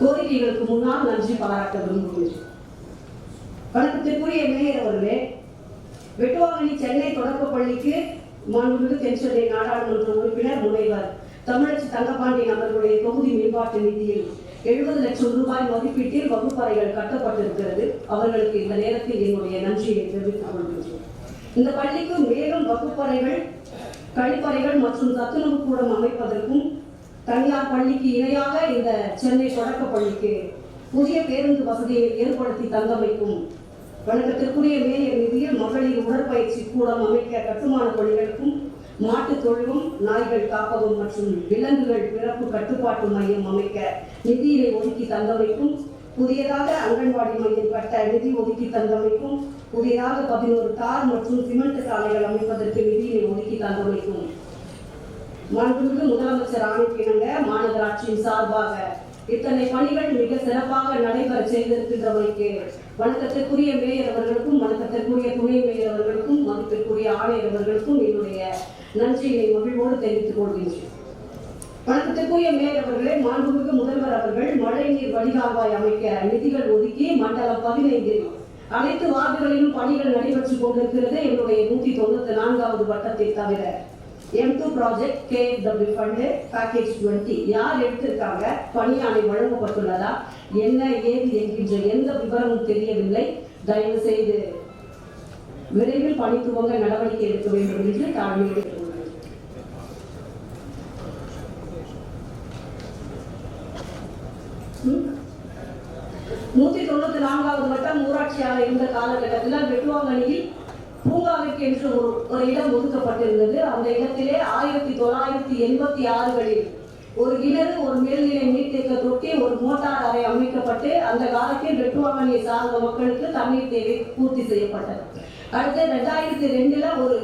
கோரிக்கைகளுக்கு முன்னால் நன்றி பாராட்ட விரும்புகிறேன். வணக்கத்திற்குரிய மேயர் அவர்களே வெட்டுவாங்கனி சென்னை தொடக்கப் பள்ளிக்கு மாண்புமிகு தென்சென்னை நாடாளுமன்ற உறுப்பினர் முனைவர் தமிழச்சி தங்கப்பாண்டியன் அவர்களுடைய தொகுதி மேம்பாட்டு நிதியில் எழுபது லட்சம் ரூபாய் மதிப்பீட்டில் வகுப்பறைகள் கட்டப்பட்டிருக்கிறது. அவர்களுக்கு இந்த நேரத்தில் என்னுடைய நன்றியை தெரிவித்துக் கொள்கிறேன் இந்த பள்ளிக்கு மேலும் வகுப்பறைகள் கழிப்பறைகள் மற்றும் சத்துணவு கூடம் அமைப்பதற்கும் தனியார் பள்ளிக்கு இணையாக இந்த சென்னை தொடக்க பள்ளிக்கு புதிய பேருந்து வசதியை ஏற்படுத்தி தந்தமைக்கும் வணக்கத்திற்குரிய மேயர் நிதியில் மகளிர் உடற்பயிற்சி கூடம் அமைக்க கட்டுமான பணிகளுக்கும் மாட்டுத் தொழிலும் நாய்கள் காப்பகம் மற்றும் விலங்குகள் பிறப்பு கட்டுப்பாட்டு மையம் அமைக்க நிதியினை ஒதுக்கி தந்தமைக்கும் புதியதாக அங்கன்வாடி மையம் கட்ட நிதி ஒதுக்கி தந்தமைக்கும் புதியதாக பதினோரு கார் மற்றும் சிமெண்ட் சாலைகள் அமைப்பதற்கு நிதியினை ஒதுக்கி தந்தமைக்கும் மாண்புமிகு முதலமைச்சர் ஆணைக்கிணங்க மாநகராட்சியின் சார்பாக இத்தனை பணிகள் மிக சிறப்பாக நடைபெற செய்திருக்கின்றவருக்கு வணக்கத்திற்குரிய மேயர் அவர்களுக்கும் வணக்கத்திற்குரிய துணை மேயர் அவர்களுக்கும் மதிப்பிற்குரிய ஆணையர் அவர்களுக்கும் என்னுடைய நன்றியினை மகிழ்வோடு தெரிவித்துக் கொள்கின்றேன். வணக்கத்திற்குரிய மேயர் அவர்களே மாண்புமிகு முதல்வர் அவர்கள் மழைநீர் வடிகால்வாய் அமைக்க நிதிகள் ஒதுக்கி மண்டலம் பதினைந்தில் அனைத்து வார்டுகளிலும் பணிகள் நடைபெற்றுக் கொண்டிருக்கிறது. என்னுடைய நூத்தி தொண்ணூத்தி நான்காவது வட்டத்தை தவிர M two project K W fund package twenty யார் எடுத்திருக்காங்க? பணியாணை வழங்கப்பட்டுள்ளதா? என்ன ஏது என்கின்ற எந்த விவரமும் தெரியவில்லை. தயவு செய்து விரைவில் பணி துவங்க நடவடிக்கை எடுக்க வேண்டும் என்று தாழ்மையோடு நூத்தி தொண்ணூத்தி நான்காவது வட்டம் ஊராட்சியாக இருந்த காலகட்டத்தில் வெட்டுவாங்கனியில் பூங்காவிற்கு என்று ஒரு ஒரு இடம் ஒதுக்கப்பட்டிருந்தது. அந்த இடத்திலே ஆயிரத்தி தொள்ளாயிரத்தி எண்பத்தி ஆறுகளில் ஒரு கிணறு ஒரு மேல்நிலை நீர்த்தேக்க தொட்டி ஒரு மோட்டார் அறை அமைக்கப்பட்டு அந்த காலத்தில் வெட்டுவாங்கனியை சார்ந்த மக்களுக்கு தண்ணீர் தேவை பூர்த்தி செய்யப்பட்டது. அடுத்து ரெண்டாயிரத்தி ரெண்டுல ஒரு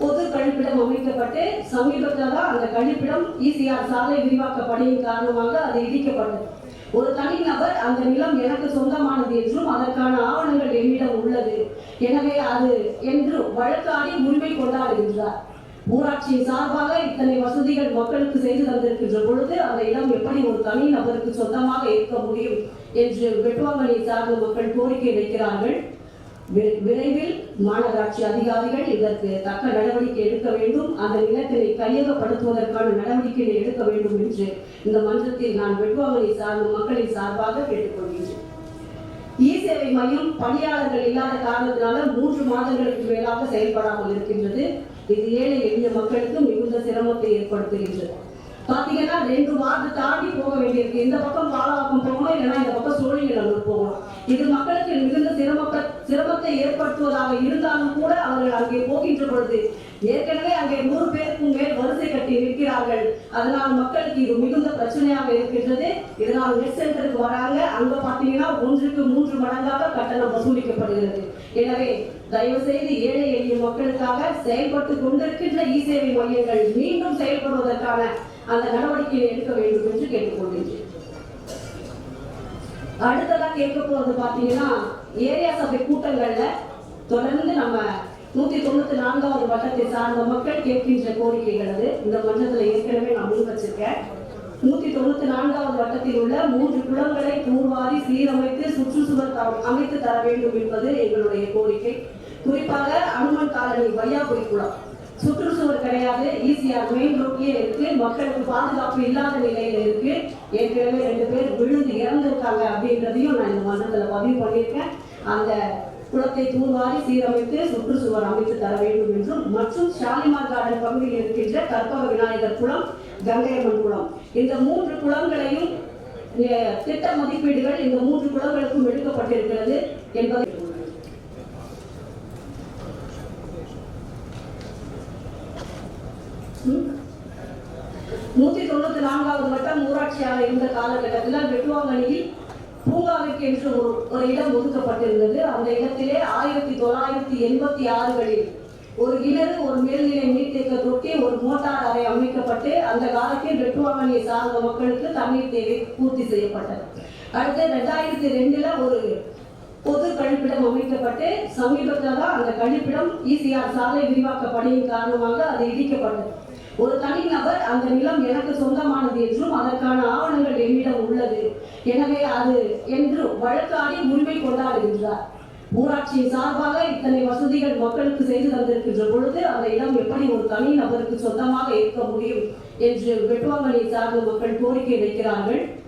பொது கழிப்பிடம் அமைக்கப்பட்டு சமீபத்தில் தான் அந்த கழிப்பிடம் இசிஆர் சாலை விரிவாக்க பணியின் காரணமாக அது இடிக்கப்பட்டது. ஒரு தனிநபர் அந்த நிலம் எனக்கு சொந்தமானது என்றும் அதற்கான ஆவணங்கள் என்னிடம் உள்ளது. எனவே அது என்று வழக்காடி உரிமை கொண்டாடுகின்றார். ஊராட்சியின் சார்பாக இத்தனை வசதிகள் மக்களுக்கு செய்து தந்திருக்கின்ற பொழுது அந்த இடம் எப்படி ஒரு தனி நபருக்கு சொந்தமாக இருக்க முடியும் என்று வெட்டுவாங்கலை சார்ந்த மக்கள் கோரிக்கை வைக்கிறார்கள். விரைவில் மாநகராட்சி அதிகாரிகள் இதற்கு தக்க நடவடிக்கை எடுக்க வேண்டும். அந்த நிலத்தினை கையகப்படுத்துவதற்கான நடவடிக்கைகளை எடுக்க வேண்டும் என்று இந்த மன்றத்தில் நான் வெட்டுவாங்கலை சார்ந்த மக்களின் சார்பாக கேட்டுக்கொள்கின்றேன். இ சேவை மையம் பணியாளர்கள் இல்லாத காரணத்தினால மூன்று மாதங்களுக்கு மேலாக செயல்படாமல் இருக்கின்றது. இது ஏழை எளிய மக்களுக்கு மிகுந்த சிரமத்தை ஏற்படுத்துகின்றது. பாத்தீங்கன்னா ரெண்டு வார்டு தாண்டி போக வேண்டியிருக்கு. இந்த பக்கம் பாலவாக்கம் போகணும் இல்லைன்னா இந்த பக்கம் சோழிகளூர் போகணும். இது மக்களுக்கு மிகுந்த சிரமப்ப சிரமத்தை ஏற்படுத்துவதாக இருந்தாலும் கூட அவர்கள் அங்கே போகின்ற பொழுது ஏற்கனவே அங்கே நூறு பேருக்கும் மேல் வரிசை கட்டி நிற்கிறார்கள் அதனால் மக்களுக்கு இது மிகுந்த பிரச்சனையாக இருக்கின்றது. இதனால் நெட் சென்டருக்கு வராங்க. அங்க பாத்தீங்கன்னா ஒன்றுக்கு மூன்று மடங்காக கட்டணம் வசூலிக்கப்படுகிறது. எனவே தயவு செய்து ஏழை எளிய மக்களுக்காக செயல்பட்டு கொண்டிருக்கின்ற இ சேவை மையங்கள் மீண்டும் செயல்படுவதற்கான அந்த நடவடிக்கையை எடுக்க வேண்டும் என்று கேட்டுக்கொள்கின்றேன். அடுத்ததாக கேட்க போறது பாத்தீங்கன்னா ஏரியா சபை கூட்டங்கள்ல தொடர்ந்து நம்ம நூத்தி தொண்ணூத்தி நான்காவது வட்டத்தை சார்ந்த மக்கள் கேட்கின்ற கோரிக்கைகள் அது. இந்த மன்றத்தில் ஏற்கனவே நான் முன் வச்சிருக்கேன். நூத்தி தொண்ணூத்தி நான்காவது வட்டத்தில் உள்ள மூன்று குளங்களை தூர்வாரி சீரமைத்து சுற்றுச்சுவர் அமைத்து தர வேண்டும் என்பது எங்களுடைய கோரிக்கை. குறிப்பாக அனுமன் காலனி வையாபுரி குளம். சுற்றுச்சுவர் கிடையாது. ஈஸியாக மெயின் ரோட்லயே இருக்கு. மக்களுக்கு பாதுகாப்பு இல்லாத நிலையில இருக்கு. ஏற்கனவே ரெண்டு பேர் விழுந்து இறந்திருக்காங்க அப்படின்றதையும் நான் இந்த மன்றத்தில் பதிவு பண்ணியிருக்கேன். அந்த குளத்தை தூர்வாரி சீரமைத்து சுற்றுச்சுவர் அமைத்து தர வேண்டும் என்றும் மற்றும் ஷாலிமார் கார்டன் பகுதியில் இருக்கின்ற கற்பக விநாயகர் குளம் கங்கையம்மன் குளம். இந்த மூன்று குளங்களையும் திட்ட மதிப்பீடுகள் இந்த மூன்று குளங்களுக்கும் எடுக்கப்பட்டிருக்கிறது என்பதை நூத்தி தொண்ணூத்தி நான்காவது வட்டம் ஊராட்சியாக இருந்த காலகட்டத்தில் வெட்டுவாங்கனியில் பூங்காவிற்கு என்று ஒரு ஒரு இடம் ஒதுக்கப்பட்டிருந்தது. அந்த இடத்திலே ஆயிரத்தி தொள்ளாயிரத்தி எண்பத்தி ஆறுகளில் ஒரு கிணறு ஒரு மேல்நிலை நீர்த்தேக்க தொட்டி ஒரு மோட்டார் அறை அமைக்கப்பட்டு அந்த காலத்தில் வெட்டுவாங்கனியை சார்ந்த மக்களுக்கு தண்ணீர் தேவை பூர்த்தி செய்யப்பட்டது. அடுத்து ரெண்டாயிரத்தி ரெண்டுல ஒரு பொது கழிப்பிடம் அமைக்கப்பட்டு சமீபத்தில் தான் அந்த கழிப்பிடம் இசிஆர் சாலை விரிவாக்க பணியின் காரணமாக அது இடிக்கப்பட்டது. ஒரு தனிநபர் அந்த நிலம் எனக்கு சொந்தமானது என்றும் அதற்கான ஆவணங்கள் என்னிடம் உள்ளது. எனவே அது என்று வழக்காடி உரிமை கொண்டாடுகின்றார். ஊராட்சியின் சார்பாக இத்தனை வசதிகள் மக்களுக்கு செய்து தந்திருக்கின்ற பொழுது அந்த இடம் எப்படி ஒரு தனி நபருக்கு சொந்தமாக இருக்க முடியும் என்று வெட்டுவாங்கலை சார்ந்த மக்கள் கோரிக்கை வைக்கிறார்கள்.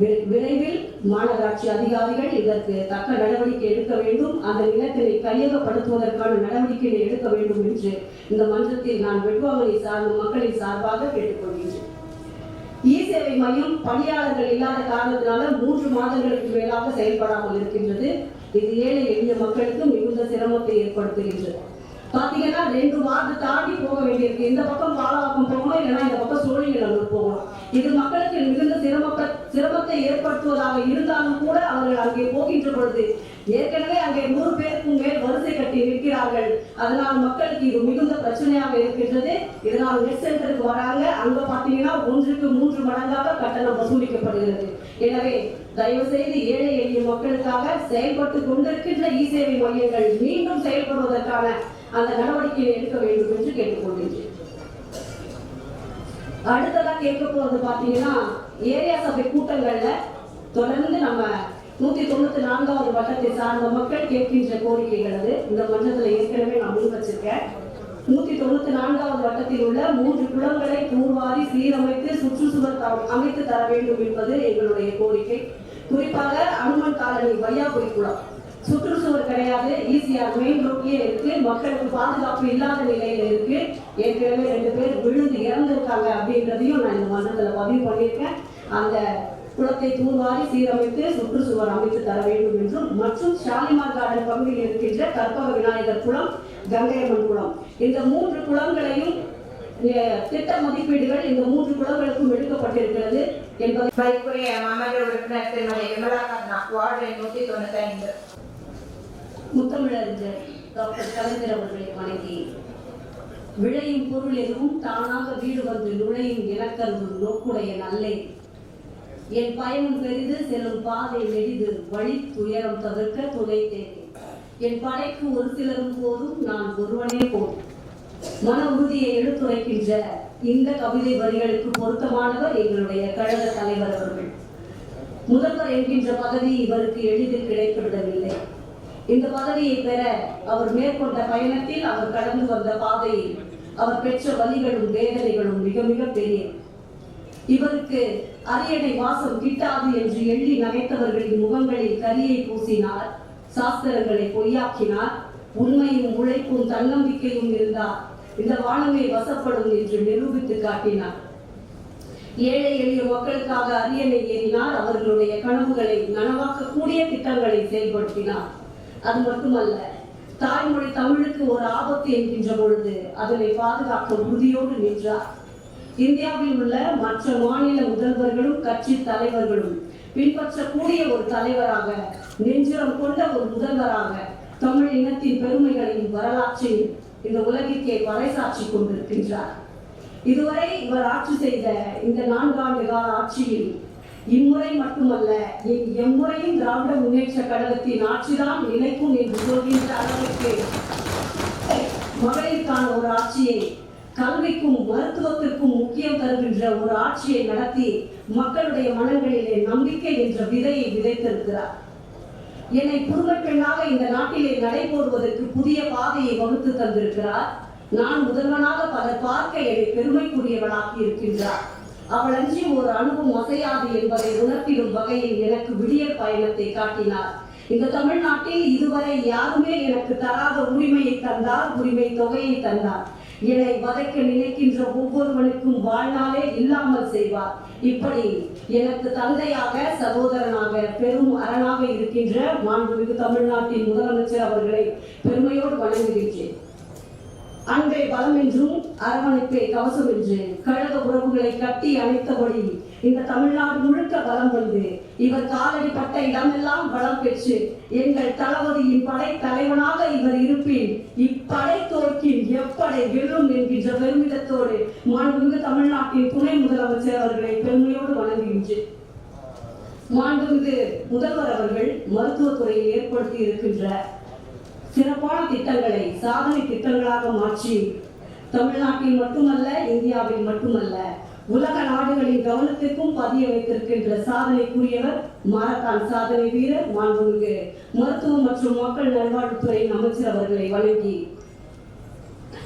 வி- விரைவில் மாநகராட்சி அதிகாரிகள் இதற்கு தக்க நடவடிக்கை எடுக்க வேண்டும். அந்த நிலத்தினை கையகப்படுத்துவதற்கான நடவடிக்கைகளை எடுக்க வேண்டும் என்று இந்த மன்றத்தில் நான் வெட்டுவாங்கலை சார்ந்த மக்களின் சார்பாக கேட்டுக்கொள்கின்றேன். இ சேவை மையம் பணியாளர்கள் இல்லாத காரணத்தினால மூன்று மாதங்களுக்கு மேலாக செயல்படாமல் இருக்கின்றது. இது ஏழை எளிய மக்களுக்கு மிகுந்த சிரமத்தை ஏற்படுத்துகின்றது. பாத்தீங்கன்னா ரெண்டு வார்டு தாண்டி போக வேண்டியிருக்கு. இந்த பக்கம் பாலாவக்கம் போகணும் இல்லைன்னா இந்த பக்கம் சோழிங்கநல்லூர் போகணும். இது மக்களுக்கு மிகுந்த சிரமப்ப சிரமத்தை ஏற்படுத்துவதாக இருந்தாலும் கூட அவர்கள் அங்கே போகின்ற பொழுது ஏற்கனவே அங்கே நூறு பேருக்கும் மேல் வரிசை கட்டி நிற்கிறார்கள். அதனால் மக்களுக்கு இது மிகுந்த பிரச்சனையாக இருக்கின்றது. இதனால் நெட் சென்டருக்கு வராங்க. அங்க பாத்தீங்கன்னா ஒன்றுக்கு மூன்று மடங்காக கட்டணம் வசூலிக்கப்படுகிறது. எனவே தயவு செய்து ஏழை எளிய மக்களுக்காக செயல்பட்டு கொண்டிருக்கின்ற இ சேவை மையங்கள் மீண்டும் செயல்படுவதற்கான அந்த நடவடிக்கையை எடுக்க வேண்டும் என்று கேட்டுக்கொண்டேன் அடுத்ததா கேட்க போறது பாத்தீங்கன்னா ஏரியா சபை கூட்டங்கள்ல தொடர்ந்து நம்ம நூத்தி தொண்ணூத்தி நான்காவது வட்டத்தை சார்ந்த மக்கள் கேட்கின்ற கோரிக்கைகள் அது. இந்த மன்றத்துல ஏற்கனவே நான் முன் வச்சிருக்கேன். நூத்தி தொண்ணூத்தி நான்காவது வட்டத்தில் உள்ள மூன்று குளங்களை தூர்வாரி சீரமைத்து சுற்றுச்சுவர் த- அமைத்து தர வேண்டும் என்பது எங்களுடைய கோரிக்கை. குறிப்பாக அனுமன் காலனி வையாபுரி குளம். சுற்றுச்சுவர் கிடையாது ஈஸியாக மெயின் ரோட்லயே இருக்கு. மக்களுக்கு பாதுகாப்பு இல்லாத நிலையில இருக்கு. ஏற்கனவே ரெண்டு பேர் விழுந்து இறந்திருக்காங்க அப்படின்றதையும் நான் இந்த மன்றத்துல பதிவு பண்ணியிருக்கேன். அந்த குளத்தை தூர்வாரி சீரமைத்து சுற்றுச்சுவர் அமைத்து தர வேண்டும் என்றும் மற்றும் ஷாலிமார் கார்டன் பகுதியில் இருக்கின்ற கற்பக விநாயகர் குளம் கங்கையம்மன் குளம். இந்த மூன்று குளங்களையும் திட்ட மதிப்பீடுகள் இந்த மூன்று குளங்களுக்கும் எடுக்கப்பட்டிருக்கிறது என்பதை உறுப்பினர் திருமதி விமலா கர்ணா வார்டு நூத்தி தொண்ணூத்தி ஐந்து. முத்தமிழறிஞர் டாக்டர் கலைஞர் அவர்களை வணங்கி விளையும் பொருள் எதுவும் தானாக வீடு வந்து நுழையும் இலக்கருது நோக்குடைய நல்லே. என் பயணம் பெரிது செல்லும் பாதை நெடிது வழி துயரம் தவிர்க்க துணை தேவை என் படைக்கு ஒரு சிலரும் போதும் நான் ஒருவனே போதும். மன உறுதியை எடுத்துரைக்கின்ற இந்த கவிதை வரிகளுக்கு பொருத்தமானவர் எங்களுடைய கழக தலைவர் அவர்கள். முதல்வர் என்கின்ற பதவி இவருக்கு எளிதில் கிடைத்துவிடவில்லை. இந்த பதவியை பெற அவர் மேற்கொண்ட பயணத்தில் அவர் கடந்து வந்த பாதையில் அவர் பெற்ற வலிகளும் வேதனைகளும் மிக மிக பெரிய. இவருக்கு அரியணை வாசம் கிட்டாது என்று எள்ளி நகைத்தவர்களின் முகங்களில் கரியை பூசினார் சாஸ்திரங்களை பொய்யாக்கினார் உண்மையும் உழைப்பும் தன்னம்பிக்கையும் இருந்தார். இந்த வானமே வசப்படும் என்று நிரூபித்து காட்டினார். ஏழை எளிய மக்களுக்காக அரியணை ஏறினார் அவர்களுடைய கனவுகளை நனவாக்கக்கூடிய திட்டங்களை செயல்படுத்தினார். அது மட்டுமல்ல தாய்மொழி தமிழுக்கு ஒரு ஆபத்து என்கின்ற பொழுது அதனை பாதுகாக்க உறுதியோடு நின்றார். இந்தியாவில் உள்ள மற்ற மாநில முதல்வர்களும் கட்சி தலைவர்களும் பின்பற்றக்கூடிய ஒரு தலைவராக நெஞ்சுரம் கொண்ட ஒரு முதல்வராக தமிழ் இனத்தின் பெருமைகளையும் வரலாற்றையும் இந்த உலகிற்கே பறைசாற்றி கொண்டிருக்கின்றார். இதுவரை இவர் ஆட்சி செய்த இந்த நான்காண்டு கால ஆட்சியில் இம்முறை மட்டுமல்ல என் எம்முறையும் திராவிட முன்னேற்ற கழகத்தின் ஆட்சிதான் நிலைக்கும் என்று சொல்கின்ற அளவிற்கு மகளிருக்கான ஒரு ஆட்சியை கல்விக்கும் மருத்துவத்திற்கும் முக்கியம் தருகின்ற ஒரு ஆட்சியை நடத்தி மக்களுடைய மனங்களிலே நம்பிக்கை என்ற விதையை விதைத்திருக்கிறார். என்னை புதுமை பெண்ணாக இந்த நாட்டிலே நடைபோடுவதற்கு புதிய பாதையை வகுத்து தந்திருக்கிறார். நான் முதல்வனாக பலர் பார்க்க என்னை பெருமைக்குரியவளாக்கி இருக்கின்றார். அவளஞ்சி ஒரு அணுவும் அசையாது என்பதை உணர்த்திடும் வகையில் எனக்கு விடியல் பயணத்தை காட்டினார். இந்த தமிழ்நாட்டில் இதுவரை யாருமே எனக்கு தராத உரிமையை தந்தார் உரிமை தொகையை தந்தார். என்னை வதைக்க நினைக்கின்ற ஒவ்வொருவனுக்கும் வாழ்நாளே இல்லாமல் செய்வார். இப்படி எனக்கு தந்தையாக சகோதரனாக பெரும் அரணாக இருக்கின்ற மாண்புமிகு தமிழ்நாட்டின் முதலமைச்சர் அவர்களை பெருமையோடு வணங்குகின்றேன். அன்பை பலம் என்றும் அரவணைப்பை கவசம் என்று கழக உறவுகளை கட்டி அணைத்தபடி இந்த தமிழ்நாடு முழுக்க பலம் வந்து இவர் காலடிப்பட்ட இடமெல்லாம் பலம் பெற்று எங்கள் தளபதியின் படை தலைவனாக இவர் இருப்பின் இப்படை தோற்கின் எப்படை வெல்லும் என்கின்ற பெருமிதத்தோடு மாண்புமிகு தமிழ்நாட்டின் துணை முதலமைச்சர் அவர்களை பெருமையோடு வணங்குகின்றேன். மாண்புமிகு முதல்வர் அவர்கள் மருத்துவத்துறையில் ஏற்படுத்தி இருக்கின்ற சிறப்பான திட்டங்களை சாதனை திட்டங்களாக மாற்றி தமிழ்நாட்டில் மட்டுமல்ல இந்தியாவில் மட்டுமல்ல உலக நாடுகளின் கவனத்திற்கும் பதிய வைத்திருக்கின்ற சாதனைக்குரியவர் மாரத்தான் சாதனை வீரர் மாண்புமிகு மருத்துவம் மற்றும் மக்கள் நல்வாழ்வுத்துறையின் அமைச்சர் அவர்களை வழங்கி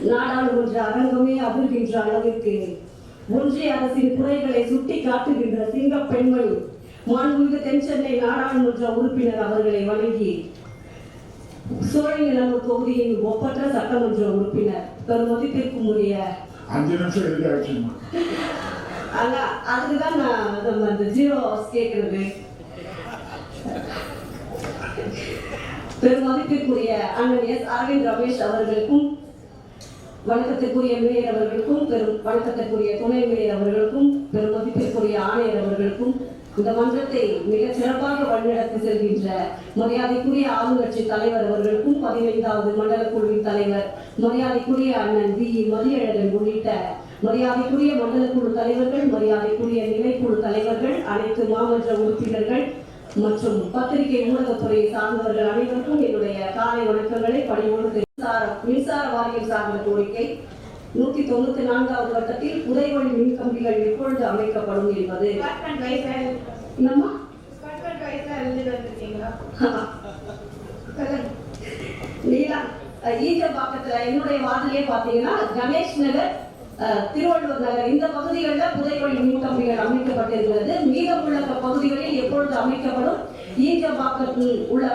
நாடாளுமன்ற அரங்கமே அதிர்கின்ற அளவிற்கு ஒன்றிய அரசின் குறைகளை சுட்டி காட்டுகின்ற சிங்க பெண்மணி மாண்புமிகு தென்சென்னை நாடாளுமன்ற உறுப்பினர் அவர்களை வழங்கி சோழிநிலம்பூர் தொகுதியின் ஒப்பற்ற சட்டமன்ற உறுப்பினர் பெருமதிப்பிற்கும் உரிய அஞ்சு நிமிஷம் எதுக்கு ஆச்சுமா ஆனா அதுக்கு தான் நான் நம்ம அந்த ஜீரோ கேட்கறது. பெருமதிப்பிற்குரிய அண்ணன் எஸ் அரவிந்த் ரமேஷ் அவர்களுக்கும் வணக்கத்திற்குரிய மேயர் அவர்களுக்கும் பெரும் வணக்கத்திற்குரிய துணை மேயர் அவர்களுக்கும் பெருமதிப்பிற்குரிய ஆணையர் அவர்களுக்கும் இந்த மன்றத்தை மிக சிறப்பாக வழிநடத்தி செல்கின்ற மரியாதைக்குரிய ஆளுங்கட்சி தலைவர் அவர்களுக்கும் பதினைந்தாவது மண்டல குழுவின் தலைவர் மரியாதைக்குரிய அண்ணன் வி. மதியழகன் உள்ளிட்ட மரியாதைக்குரிய மண்டல குழு தலைவர்கள் மரியாதைக்குரிய நிலைக்குழு தலைவர்கள் அனைத்து மாமன்ற உறுப்பினர்கள் மற்றும் பத்திரிகை ஊடகத்துறையை சார்ந்தவர்கள் அனைவருக்கும் என்னுடைய காலை வணக்கங்களை பணியோடு மின்சார மின்சார வாரியம் சார்ந்த கோரிக்கை நூத்தி தொண்ணூத்தி நான்காவது வட்டத்தில் புதைவழி மின் கம்பிகள் எப்பொழுது அமைக்கப்படும் என்பது. என்னம்மா? நீலா அஹ், ஈஜம்பாக்கத்துல என்னுடைய வார்டிலே பாத்தீங்கன்னா கணேஷ் நகர் திருவள்ளுவர் நகர். இந்த பகுதிகளில் புதைவழி மின் கம்பிகள் அமைக்கப்பட்டிருக்கிறது. மீதமுள்ள பகுதிகளில் எப்பொழுது அமைக்கப்படும்? ஈஜம்பாக்கத்தில் உள்ள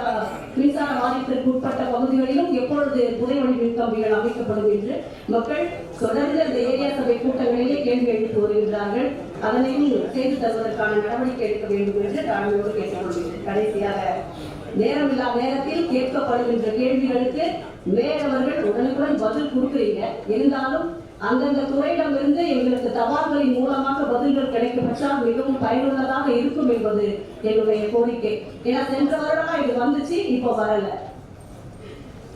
மின்சார வாரியத்திற்கு உட்பட்ட பகுதிகளிலும் எப்பொழுது புதைவழி மின் கம்பிகள் அமைக்கப்படும் என்று மக்கள் தொடர்ந்து அந்த ஏரியா சபை கூட்டங்களிலே கேள்வி எழுப்பி வருகின்றார்கள். அதனையும் செய்து தருவதற்கான நடவடிக்கை எடுக்க வேண்டும் என்று தாழ்மையோடு கேட்டுக்கொள்கிறேன். கடைசியாக நேரமில்லா நேரத்தில் கேட்கப்படுகின்ற கேள்விகளுக்கு மேலவர்கள் உடனுக்குடன் பதில் கொடுக்குறீங்க இருந்தாலும் அந்தந்த துறையிடமிருந்து எங்களுக்கு தபால்களின் மூலமாக பதில்கள் கிடைக்கப்பட்டால் மிகவும் பயனுள்ளதாக இருக்கும் என்பது என்னுடைய கோரிக்கை. ஏன்னா சென்ற வருடமா இது வந்துச்சு இப்போ வரல.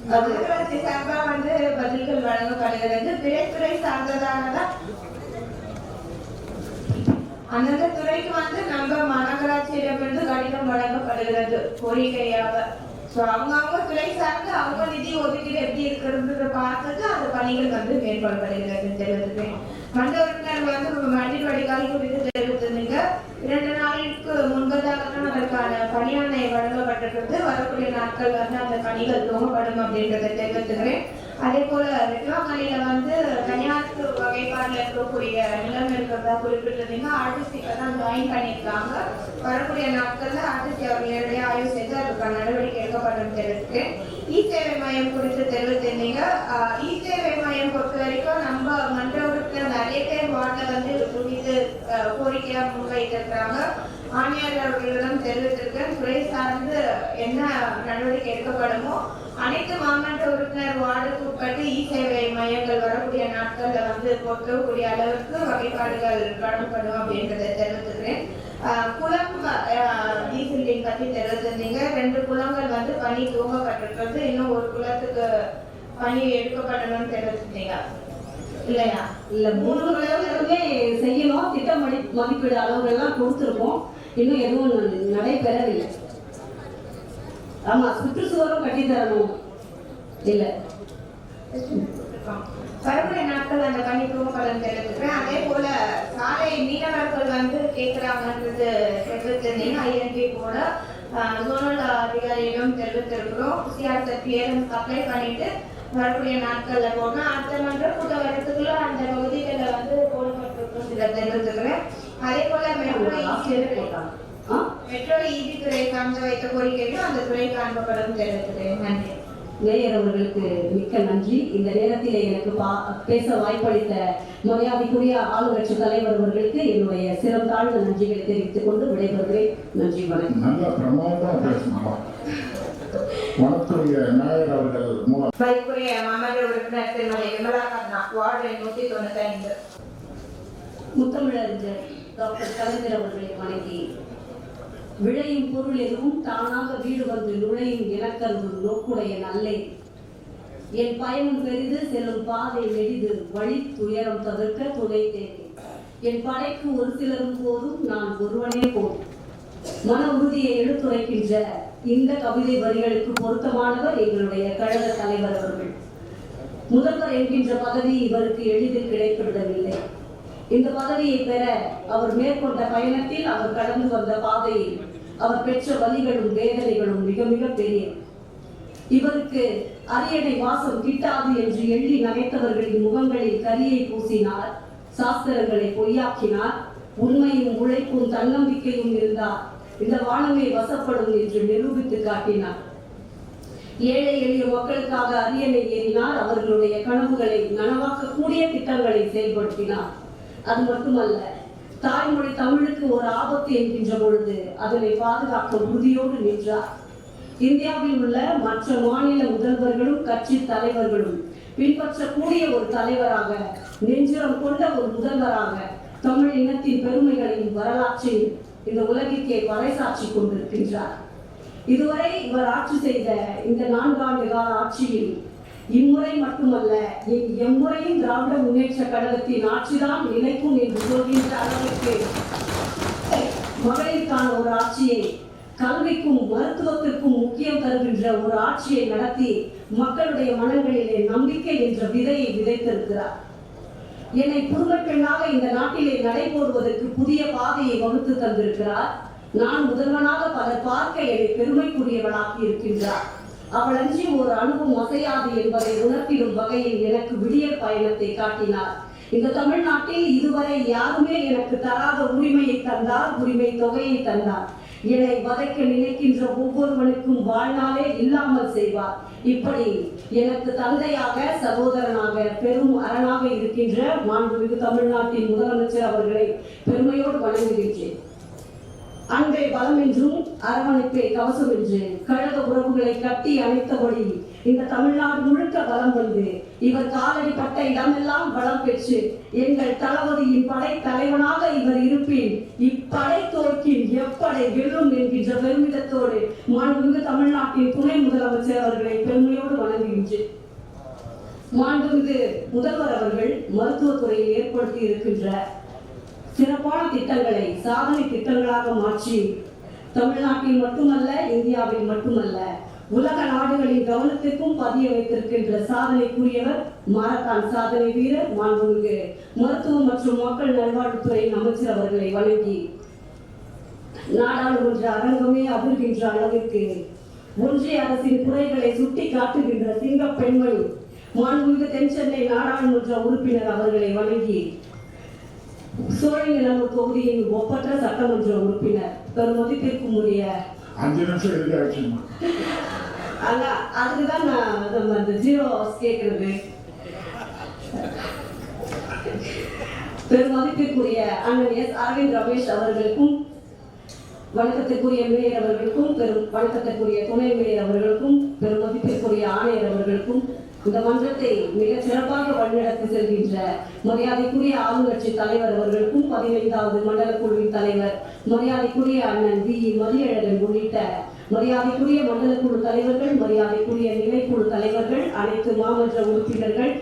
நகராட்சி மாநகராட்சி சார்பா வந்து பதில்கள் வழங்கப்படுகிறது பிறைத்துறை சார்ந்ததானதான் அந்தந்த துறைக்கு வந்து நம்ம மாநகராட்சியிடமிருந்து கடிதம் வழங்கப்படுகிறது. கோரிக்கையாக. ஸோ அவங்கவுங்க துறை சார்ந்து அவங்க நிதி ஒதுக்கீடு எப்படி இருக்கிறது பார்த்துட்டு அந்த பணிகள் வந்து மேற்கொள்ளப்படுகிறது தெரிவித்துக்கிறேன் மண்ட உறுப்பினர் வந்து மண்ணின் வடிகால் குறித்து தெரிவித்திருந்தீங்க இரண்டு நாளுக்கு முன்பதாக தான் அதற்கான பணியாணை வழங்கப்பட்டிருக்கிறது. வரக்கூடிய நாட்கள் வந்து அந்த பணிகள் துவங்கப்படும் அப்படின்றத தெரிவித்துக்கிறேன் அதே போல வெட்டுவாங்கலியில வந்து தனியார் வகைப்பாடுல இருக்கக்கூடிய நிலம் இருக்கிறதா குறிப்பிட்டிருந்தீங்க. ஆர்டிசிக்கு தான் ஜாயின் பண்ணியிருக்காங்க. வரக்கூடிய நாட்கள்ல ஆர்டிசி அவர்கள் நேரடியாக ஆய்வு செய்து அதுக்கான நடவடிக்கை எடுக்கப்படும் தெரிவித்து இ சேவை மையம் குறித்து தெரிவித்திருந்தீங்க. ஆஹ் இ சேவை மையம் பொறுத்த வரைக்கும் நம்ம மன்ற உறுப்பினர் நிறைய பேர் வார்டில் வந்து குறித்து ஆஹ் கோரிக்கையா முன்வைத்திருக்கிறாங்க. ஆணையர் அவர்களிடம் தெரிவித்திருக்கேன். துறை சார்ந்து என்ன நடவடிக்கை எடுக்கப்படுமோ அனைத்து மாமன்ற உறுப்பினர் வார்டுக்கு உட்பட்டு இ சேவை மையங்கள் வரக்கூடிய நாட்கள்ல வந்து பொறுக்கக்கூடிய அளவுக்கு வகைப்பாடுகள் வழங்கப்படும் அப்படின்றத தெரிவித்துக்கிறேன். குளம் டீசலிங் பத்தி தெரிவித்திருந்தீங்க. ரெண்டு குளங்கள் வந்து பணி தூங்கப்பட்டிருக்கிறது. இன்னும் ஒரு குளத்துக்கு பணி எடுக்கப்படணும்னு தெரிவிச்சிருந்தீங்க இல்லையா? இல்ல மூணு செய்யணும். திட்ட மதி மதிப்பீடு அளவுகள்லாம் கொடுத்துருக்கோம். இன்னும் எதுவும் நடைபெறவில்லை. ஆமா சுற்றுச்சுவரும் கட்டி தரணும். இல்ல. வரக்கூடிய நாட்கள் அந்த பணி துவங்கப்படும் தெரிவித்துக்கிறேன் அதே போல சாலை மீனவர்கள் வந்து கேட்கிறாங்கன்றது தெரிவித்திருந்தீங்க ஐஎன்பி போல ஜோனல் அதிகாரியிடம் தெரிவித்திருக்கிறோம். சிஆர்எஸ் கிளியரன்ஸ் அப்ளை பண்ணிட்டு வரக்கூடிய நாட்கள்ல போனா அடுத்த மன்ற கூட்ட வரத்துக்குள்ள அந்த பகுதிகளில் வந்து போடப்பட்டிருக்கும் சில தெரிவித்துக்கிறேன் அதே போல மெட்ரோ மெட்ரோ ஈபி துறை சார்ந்த வைத்த கோரிக்கைகளும் அந்த துறைக்கு அனுப்பப்படும் தெரிவித்துக்கிறேன் நன்றி. மேயர் அவர்களுக்கு மிக்க நன்றி. இந்த நேரத்தில் எனக்கு பா- பேச வாய்ப்பளித்த மரியாதைக்குரிய ஆளுங்கட்சி தலைவர் அவர்களுக்கு என்னுடைய சிரம் தாழ்ந்த நன்றிகளை தெரிவித்துக் கொண்டு விடைபெறுகிறேன். நன்றி வணக்கம். முத்தமிழறிஞர் டாக்டர் கலைஞர் அவர்களை வணங்கி விளையும் பொருள் எதுவும் தானாக வீடு வந்து நுழையும் எனக்கன்று நோக்குடைய நல்லே. என் பயணம் பெரிது செல்லும் பாதை நெடிது வழி துயரம் தவிர்க்க துணை தேவை. என் படைக்கு ஒரு சிலரும் போதும் நான் ஒருவனே போதும். மன உறுதியை எடுத்துரைக்கின்ற இந்த கவிதை வரிகளுக்கு பொருத்தமானவர் எங்களுடைய கழக தலைவர் அவர்கள். முதல்வர் என்கின்ற பதவி இவருக்கு எளிதில் கிடைத்துவிடவில்லை. இந்த பதவியை பெற அவர் மேற்கொண்ட பயணத்தில் அவர் கடந்து வந்த பாதையில் அவர் பெற்ற வலிகளும் வேதனைகளும் மிக மிக பெரிய. இவருக்கு அரியணை வாசம் கிட்டாது என்று எள்ளி நகைத்தவர்களின் முகங்களில் கரியை பூசினார் சாஸ்திரங்களை பொய்யாக்கினார் உண்மையும் உழைப்பும் தன்னம்பிக்கையும் இருந்தார். இந்த வானமே வசப்படும் என்று நிரூபித்து காட்டினார். ஏழை எளிய மக்களுக்காக அரியணை ஏறினார் அவர்களுடைய கனவுகளை நனவாக்கக்கூடிய திட்டங்களை செயல்படுத்தினார். அது மட்டுமல்ல தாய்மொழி தமிழுக்கு ஒரு ஆபத்து என்கின்ற பொழுது அதனை பாதுகாக்க உறுதியோடு நின்றார். இந்தியாவில் உள்ள மற்ற மாநில முதல்வர்களும் கட்சி தலைவர்களும் பின்பற்றக்கூடிய ஒரு தலைவராக நெஞ்சுரம் கொண்ட ஒரு முதல்வராக தமிழ் இனத்தின் பெருமைகளையும் வரலாற்றையும் இந்த உலகிற்கே பறைசாற்றி கொண்டிருக்கின்றார். இதுவரை இவர் ஆட்சி செய்த இந்த நான்காண்டு கால ஆட்சியில் இம்முறை மட்டுமல்ல எம்முறையும் திராவிட முன்னேற்ற கழகத்தின் ஆட்சிதான் நிலைக்கும் என்று சொல்கின்ற அளவிற்கு மகளிருக்கான ஒரு ஆட்சியை கல்விக்கும் மருத்துவத்திற்கும் முக்கியம் தருகின்ற ஒரு ஆட்சியை நடத்தி மக்களுடைய மனங்களிலே நம்பிக்கை என்ற விதையை விதைத்திருக்கிறார். என்னை புதுமை இந்த நாட்டிலே நடைபோடுவதற்கு புதிய பாதையை வகுத்து தந்திருக்கிறார். நான் முதல்வனாக பலர் பார்க்க என்னை பெருமைக்குரியவளாக்கி இருக்கின்றார். அவளன்றி ஒரு அணுவும் அசையாது என்பதை உணர்த்திடும் வகையில் எனக்கு விடியல் பயணத்தை காட்டினார். இந்த தமிழ்நாட்டில் இதுவரை யாருமே எனக்கு தராத உரிமையை தந்தார் உரிமை தொகையை தந்தார். என்னை வதைக்க நினைக்கின்ற ஒவ்வொருவனுக்கும் வாழ்நாளே இல்லாமல் செய்வார். இப்படி எனக்கு தந்தையாக சகோதரனாக பெரும் அரணாக இருக்கின்ற மாண்புமிகு தமிழ்நாட்டின் முதலமைச்சர் அவர்களை பெருமையோடு வணங்குகின்றேன். அன்பை பலம் என்றும் அரவணைப்பே கவசம் என்று கழக உறவுகளை கட்டி அமைத்தபடி இந்த தமிழ்நாடு முழுக்க பலம் வந்து இவர் காலடிப்பட்ட இடமெல்லாம் பலம் பெற்று எங்கள் தளபதியின் படை தலைவனாக இவர் இருப்பின் இப்படை தோற்கின் எப்படை வெல்லும் என்கின்ற பெருமிதத்தோடு மாண்புமிகு தமிழ்நாட்டின் துணை முதலமைச்சர் அவர்களை பெருமையோடு வணங்குகின்றேன். மாண்புமிகு முதல்வர் அவர்கள் மருத்துவத்துறையில் ஏற்படுத்தி இருக்கின்ற சிறப்பான திட்டங்களை சாதனை திட்டங்களாக மாற்றி தமிழ்நாட்டில் மட்டுமல்ல இந்தியாவில் மட்டுமல்ல உலக நாடுகளின் கவனத்திற்கும் பதிய வைத்திருக்கின்ற சாதனைக்குரியவர் மாரத்தான் சாதனை வீரர் மாண்புமிகு மருத்துவம் மற்றும் மக்கள் நல்வாழ்வுத்துறை அமைச்சர் அவர்களை வழங்கி நாடாளுமன்ற அரங்கமே அதிர்கின்ற அளவிற்கு ஒன்றிய அரசின் குறைகளை சுட்டி காட்டுகின்ற சிங்க பெண்மணி மாண்புமிகு தென்சென்னை நாடாளுமன்ற உறுப்பினர் அவர்களை வழங்கி சோழிங்கநல்லூர் தொகுதியின் ஒப்பற்ற சட்டமன்ற உறுப்பினர் பெரும் மதிப்பிற்கும் உரிய அஞ்சு நிமிஷம் எதுக்கு ஆச்சுமா ஆனா அதுக்குதான் நான் நம்ம அந்த ஜீரோ கேட்கறது. பெரும் மதிப்பிற்குரிய அண்ணன் எஸ் அரவிந்த் ரமேஷ் அவர்களுக்கும் வணக்கத்திற்குரிய மேயர் அவர்களுக்கும் பெரும் வணக்கத்திற்குரிய துணை மேயர் அவர்களுக்கும் பெரும் மதிப்பிற்குரிய ஆணையர் அவர்களுக்கும் இந்த மன்றத்தை மிக சிறப்பாக வழிநடத்தி செல்கின்ற மரியாதைக்குரிய ஆளுங்கட்சி தலைவர் அவர்களுக்கும் பதினைந்தாவது மண்டல குழுவின் தலைவர் மரியாதைக்குரிய அண்ணன் வி. மதியழகன் உள்ளிட்ட மரியாதைக்குரிய மண்டல குழு தலைவர்கள் மரியாதைக்குரிய நிலைக்குழு தலைவர்கள் அனைத்து மாமன்ற உறுப்பினர்கள்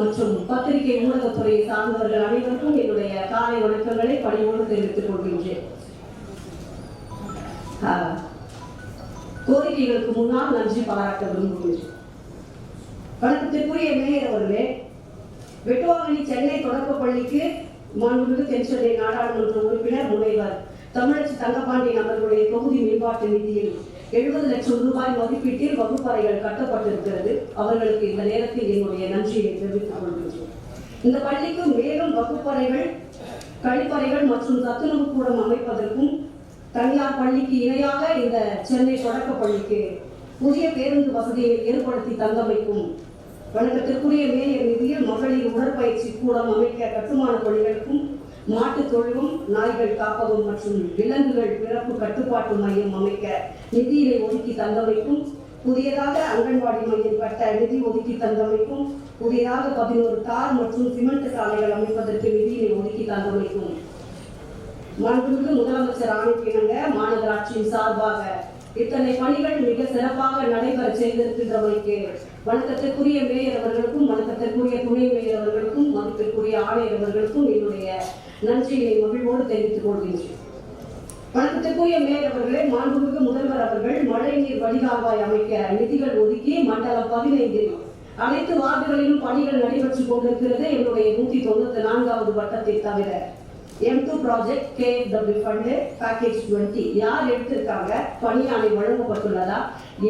மற்றும் பத்திரிகை ஊடகத்துறையை சார்ந்தவர்கள் அனைவருக்கும் என்னுடைய காலை வணக்கங்களை பணியோடு தெரிவித்துக் கொள்கின்றேன். கோரிக்கைகளுக்கு முன்னால் நன்றி பாராட்ட விரும்புகிறேன். வணக்கத்திற்குரிய மேயர் அவர்களே வெட்டுவாங்கனி சென்னை தொடக்க பள்ளிக்கு மாண்புமிகு தென்சென்னை நாடாளுமன்ற உறுப்பினர் முனைவர் தமிழச்சி தங்கபாண்டியன் அவர்களுடைய தொகுதி மேம்பாட்டு நிதியில் எழுபது லட்சம் ரூபாய் மதிப்பீட்டில் வகுப்பறைகள் கட்டப்பட்டிருக்கிறது. அவர்களுக்கு இந்த நேரத்தில் என்னுடைய நன்றியை தெரிவித்துக் கொள்கின்றேன். இந்த பள்ளிக்கு மேலும் வகுப்பறைகள் கழிப்பறைகள் மற்றும் சத்துணவு கூடம் அமைப்பதற்கும் தனியார் பள்ளிக்கு இணையாக இந்த சென்னை தொடக்க பள்ளிக்கு புதிய பேருந்து வசதியை ஏற்படுத்தி தந்தமைக்கும் வணக்கத்திற்குரிய மேயர் நிதியில் மகளிர் உடற்பயிற்சி கூடம் அமைக்க கட்டுமான பணிகளுக்கும் மாட்டுத் தொழிலும் நாய்கள் காப்பகம் மற்றும் விலங்குகள் பிறப்பு கட்டுப்பாட்டு மையம் அமைக்க நிதியினை ஒதுக்கி தந்தமைக்கும் புதியதாக அங்கன்வாடி மையம் கட்ட நிதி ஒதுக்கி தந்தமைக்கும் புதியதாக பதினோரு தார் மற்றும் சிமெண்ட் சாலைகள் அமைப்பதற்கு நிதியினை ஒதுக்கி தந்தமைக்கும். மாண்புமிகு முதலமைச்சர் ஆணைக்கிணங்க மாநகராட்சியின் சார்பாக இத்தனை பணிகள் மிக சிறப்பாக நடைபெற செய்திருக்கின்றவருக்கு வணக்கத்திற்குரிய மேயர் அவர்களுக்கும் வணக்கத்திற்குரிய துணை மேயர் அவர்களுக்கும் மதிப்பிற்குரிய ஆணையர் அவர்களுக்கும் என்னுடைய நன்றியை மகிழ்வோடு தெரிவித்துக் கொள்கின்றேன். வணக்கத்திற்குரிய மேயர் அவர்களே மாண்புமிகு முதல்வர் அவர்கள் மழைநீர் வடிகால்வாய் அமைக்க நிதிகள் ஒதுக்கி மண்டலம் பதினைந்தில் அனைத்து வார்டுகளிலும் பணிகள் நடைபெற்றுக் கொண்டிருக்கிறது. என்னுடைய நூத்தி தொண்ணூத்தி நான்காவது வட்டத்தை தவிர M two project K W fund package twenty யார் எடுத்திருக்காங்க? பணியாளை வழங்கப்பட்டுள்ளதா?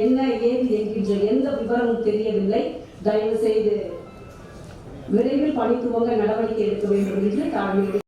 என்ன ஏது என்கின்ற எந்த விவரமும் தெரியவில்லை. தயவு செய்து விரைவில் பணி துவங்க நடவடிக்கை எடுக்க வேண்டும் என்று தாழ்மையுடன்